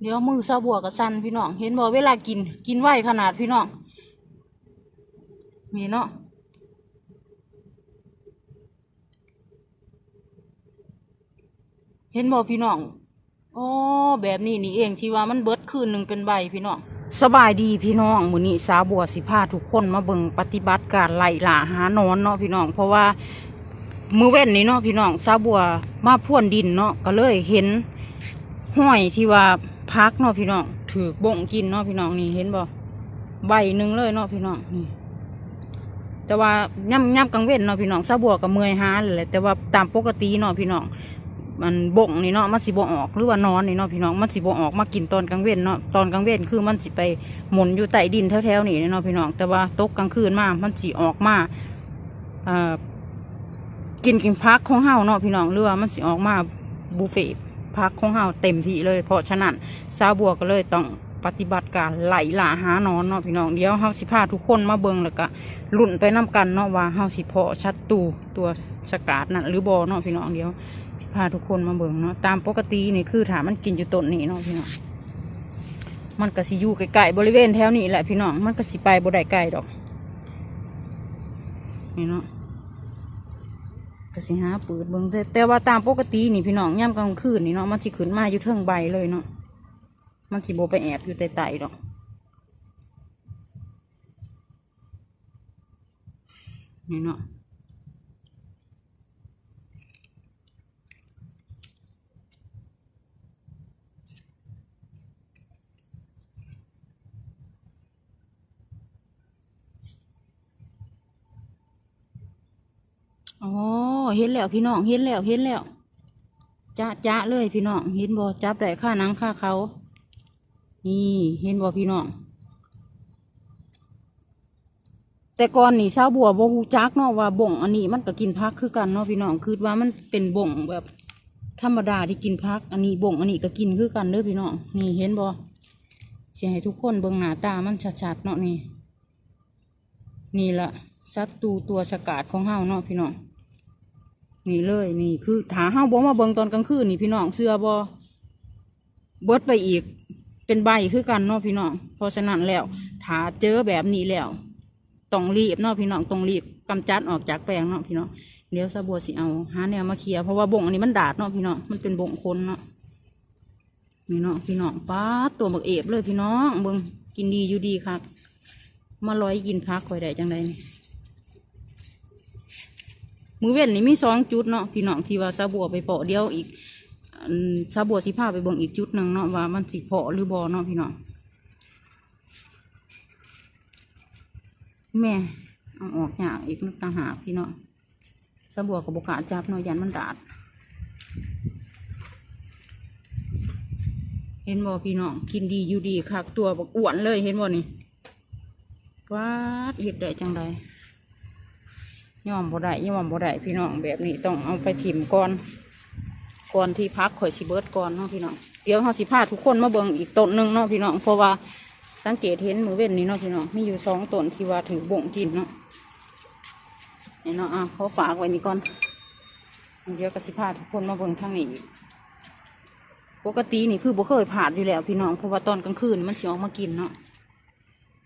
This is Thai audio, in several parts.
เดี๋ยวมือซาบัวกับสันพี่น้อง เห็นบ่เวลากิน กินไหวขนาดพี่น้อง มีเนาะเห็นบ่พี่น้องอ๋อแบบนี้นี่เองที่ว่ามันเบิดคืนหนึ่งเป็นใบพี่น้องสบายดีพี่น้องมือนี้สาบัวสิพาทุกคนมาเบิ่งปฏิบัติการไล่ล่าหานอนเนาะพี่น้อง เพราะว่ามือเว้นนี่เนาะพี่น้องซาบัวมาพ่วนดินเนาะก็เลยเห็นห้อยที่ว่า พักเนาะพี่น้องถือบ่งกินเนาะพี่น้องนี่เห็นบ่ใบหนึ่งเลยเนาะพี่น้องนี่ แต่ว่าย่ำย่ำกลางเว้นเนาะพี่น้องซาบัวกับเมยหาแหละแต่ว่าตามปกติเนาะพี่น้องมันบ่งนี่เนาะมันสิบ่ออกหรือว่านอนนี่เนาะพี่น้องมันสิบ่ออกมากินตอนกลางเว้นเนาะตอนกลางเว้นคือมันสิไปหมุนอยู่ใต้ดินแถวๆนี่เนาะพี่น้องแต่ว่าตกกลางคืนมามันสิออกมาเอ่อกินกินพักของเฮาเนาะพี่น้องเรือว่ามันสิออกมาบุฟเฟ่ พักของเฮาเต็มที่เลย เพราะฉะนั้นซาบัวก็เลยต้องปฏิบัติการไหล่ล่าหานอนเนาะพี่น้องเดี๋ยวเฮาสิพาทุกคนมาเบิ่งแล้วก็ลุ่นไปนํกันเนาะว่าเฮาสิเพาะชัดตูตัวสกาดนั่นหรือบ่เนาะพี่น้องเดี๋ยวสิพาทุกคนมาเบิ่งเนาะตามปกตินี่คือถามมันกินอยู่ต้นนี้เนาะพี่น้องมันก็สิอยู่ใกลๆบริเวณแถวนี้แหละพี่น้องมันก็สิไปบ่ได้ไกลดอกนี่เนาะ ก็สิหาปืดเบิ่งแต่แต่ว่าตามปกตินี่พี่น้องย่ำกลางคืนนี่เนาะมันสิขึ้นมาอยู่เทิงใบเลยเนาะมันสิโบไปแอบอยู่ใต้ไตดอกนี่เนาะอ๋อ เห็นแล้วพี่น้องเห็นแล้วเห็นแล้วจ้าจ้าเลยพี่น้องเห็นบ่จับได้ค่านังค่าเขา นี่เห็นบ่พี่น้อง แต่ก่อนนี่ชาวบัวบ่ฮูจักเนาะว่าบ่งอันนี้มันก็กินพักคือกันเนาะพี่น้องคือว่ามันเป็นบ่งแบบธรรมดาที่กินพัก อันนี้บ่งอันนี้ก็กินคือกันเด้อพี่น้องนี่เห็นบ่สิให้ทุกคนเบิ่งหน้าตามันชัดๆเนาะนี่ นี่ละศัตรูตัวสกาดของเฮาเนาะพี่น้อง นี่เลยนี่คือถาเฮาบ่มาเบิ่งตอนกลางคืนนี่พี่น้องเสื้อบ่เบิดไปอีก เป็นใบคือกันเนาะพี่น้องเพราะฉะนั้นแล้วถาเจอแบบนี้แล้วต้องรีบเนาะพี่น้องต้องรีบกำจัดออกจากแปลงเนาะพี่น้องเดี๋ยวสะบัวสิเอาหาแนวมาเคลียร์เพราะว่าบ่งอันนี้มันดาดเนาะพี่น้องมันเป็นบ่งคนเนาะนี่เนาะพี่น้องป้าตัวบักเอฟเลยพี่น้องเบิ่งกินดีอยู่ดีครับมาลอยกินพักคอยได้จังไดนี่ มือเว้นนี่มีสองจุดเนาะพี่น้องที่ว่าซาบัวไปเปาะเดียวอีกอันซาบัวสิพาไปเบิ่งอีกจุดหนึ่งเนาะว่ามันสิเพาะหรือบ่เนาะพี่น้องแม่เอาออกยากอีกนึกต่างหากพี่น้องซาบัวกับบกาจับเนาะยันมันดาดเห็นบ่พี่น้องกินดีอยู่ดีคักตัวบกอ้วนเลยเห็นบ่นี่วาดเห็ดได้จังใด ย่อมบ่ได้ย่อมบ่ได้พี่น้องแบบนี้ต้องเอาไปถิ่มก่อนก่อนที่พักข่อยสิเบิดก่อนเนาะพี่น้องเดี๋ยวเฮาสิพาทุกคนมาเบิ่งอีกต้นหนึ่งเนาะพี่น้องเพราะว่าสังเกตเห็นมือเว้นนี่เนาะพี่น้องมีอยู่สองต้นที่ว่าถือบ่งกินเนาะนี่เนาะอะเขาฝากไว้นี่ก่อนเดี๋ยวกสิพาทุกคนมาเบิ่งทางนี้ปกตินี่คือบ่เคยผ่านอยู่แล้ว พี่น้องเพราะว่าตอนกลางคืนมันสิออกมากินเนาะ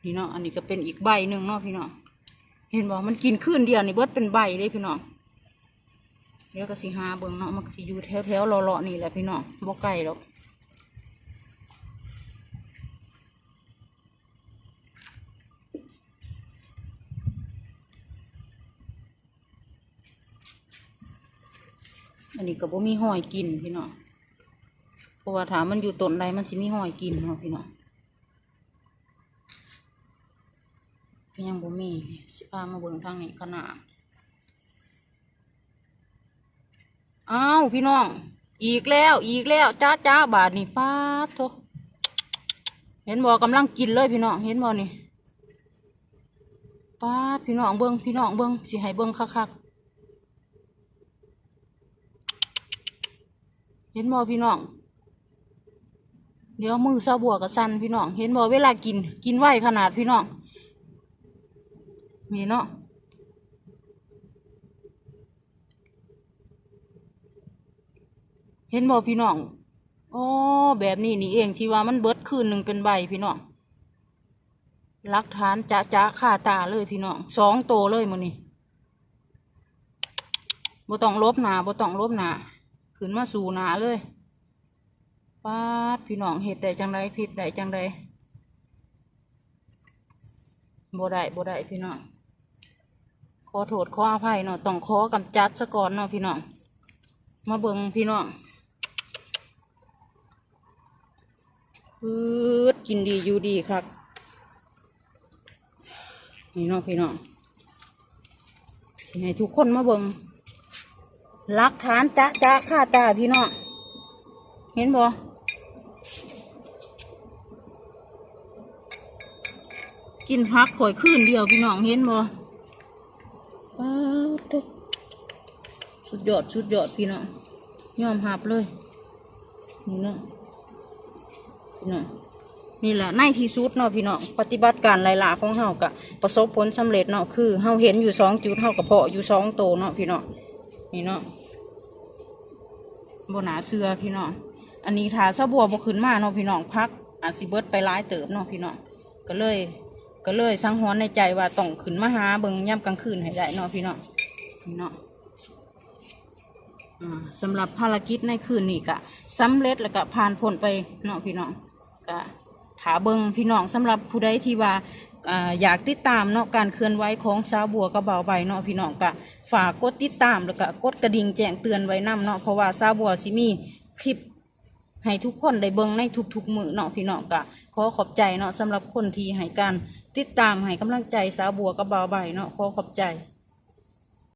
นี่เนาะอันนี้ก็เป็นอีกใบหนึ่งเนาะพี่น้อง เห็นบอกมันกินคืนเดียวนี่เบิดเป็นใบเลยพี่น้องเดี๋ยวก็สิหาเบิ่งเนาะมันสิอยู่แถวแถวๆเลาะๆนี่แหละพี่น้องบ่ไกลหรอกอันนี้ก็บ่มีห้อยกินพี่น้องเพราะว่าถามมันอยู่ต้นใดมันสิมีห้อยกินเนาะพี่น้อง ก็ยังบ่มี สิพามาเบิ่งทางนี้ขนาดอ้าวพี่น้อง อีกแล้ว อีกแล้วจ้าจ้าบาทนี่ป้าดโทเห็นบ่กำลังกินเลยพี่น้อง เห็นบ่นี่ป้าดพี่น้องเบิ่งพี่น้องเบิ่งสิให้เบิ่งคักๆเห็นบ่พี่น้อง เดี๋ยวมือซาบัวกับสันพี่น้อง เห็นบ่เวลากิน กินไหวขนาดพี่น้อง มีเนาะเห็นบ่พี่น้องอ๋อแบบนี้นี่เองที่ว่ามันเบิดคืนหนึ่งเป็นใบพี่น้องหลักฐานจะจะค่าตาเลยพี่น้องสองโตเลยมือนี้บ่ต้องลบหนาบ่ต้องลบหนาขึ้นมาสู่หนาเลยป้าดพี่น้องเฮ็ดได้จังไดผิดได้จังไดบ่ได้บ่ได้พี่น้อง ขอโทษขออภัยเนาะต้องขอกำจัดซะก่อนเนาะพี่น้องมาเบิ่งพี่น้องปืดกินดีอยู่ดีครับนี่เน้องพี่น้องสิให้ทุกคนมาเบิงหลักฐานจะจะค่าตาพี่น้องเห็นบ่กินพักข่อยคืนเดียวพี่น้องเห็นบ่ ป๊าดเด้อสุดยอดสุดยอดพี่น้องยอมหับเลย นี่เนาะพี่น้องนี่แหละในที่สุดเนาะพี่น้องปฏิบัติการหลายๆของเฮากะประสบผลสำเร็จเนาะคือเฮาเห็นอยู่สองจุดเฮากะเพาะอยู่สองโตเนาะพี่น้องนี่เนาะบนหนาเสือพี่น้องอันนี้ถ้าซะบัวบ่ขึ้นมาเนาะพี่น้องพักอาจสิเบิดไปหลายเติบเนาะพี่น้องก็เลย ก็เลยสังหรณ์ในใจว่าต้องขึ้นมาหาเบิ่งย่ำกลางคืนให้ได้เนาะพี่เน้องพี่น้องอ่าสำหรับภารกิจในคืนนี้ก็สำเร็จแล้วก็ผ่านพ้นไปเนาะพี่น้องก็ถาเบิงพี่น้องสำหรับผู้ใดที่ว่าออยากติดตามเนาะการเคลื่อนไหวของสาวบัวกระเบาใบเนาะพี่น้องก็ฝากกดติดตามแล้วก็กดกระดิ่งแจ้งเตือนไว้นํเนาะเพราะว่าสาวบัวสิมีคลิปให้ทุกคนได้เบิงในทุกๆมือเนาะพี่น้องก็ขอขอบใจเนาะสำหรับคนที่ให้การ ติดตามให้กำลังใจสาวบัวกระเบาใบเนาะขอขอบใจ